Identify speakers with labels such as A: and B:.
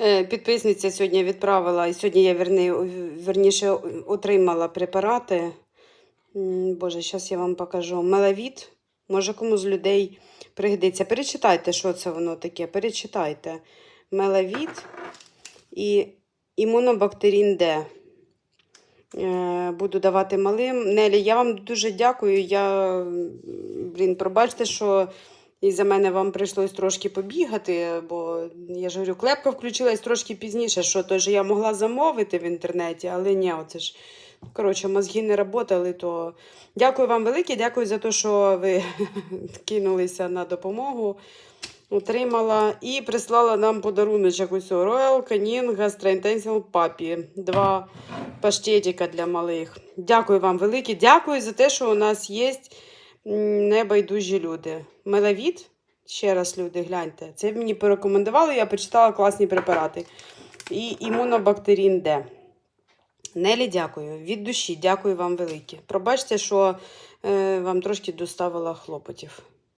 A: Е, Підписниця сьогодні відправила, і сьогодні я верніше отримала препарати. Боже, зараз я вам покажу. Мелавіт. Може, кому з людей пригодиться. Перечитайте, що це воно таке. Перечитайте. Мелавіт і імунобактерін Д. Е, Буду давати малим. Нелі, я вам дуже дякую. Я, блін, пробачте, що і за мене вам прийшлось трошки побігати, бо я ж говорю, клепка включилась трошки пізніше, що то ж я могла замовити в інтернеті, але ні, оце ж. Коротше, мозги не працювали, то дякую вам велике, дякую за те, що ви кинулися на допомогу. Отримала і прислала нам подаруночок ось Royal Canin Gastrointestinal Papi. Два паштетика для малих. Дякую вам велике. Дякую за те, що у нас є небайдужі люди. Мелавіт, ще раз, люди, гляньте. Це мені порекомендували, я почитала класні препарати. І імунобактерін Д. Нелі, дякую. Від душі, дякую вам велике. Пробачте, що е, вам трошки доставила хлопотів.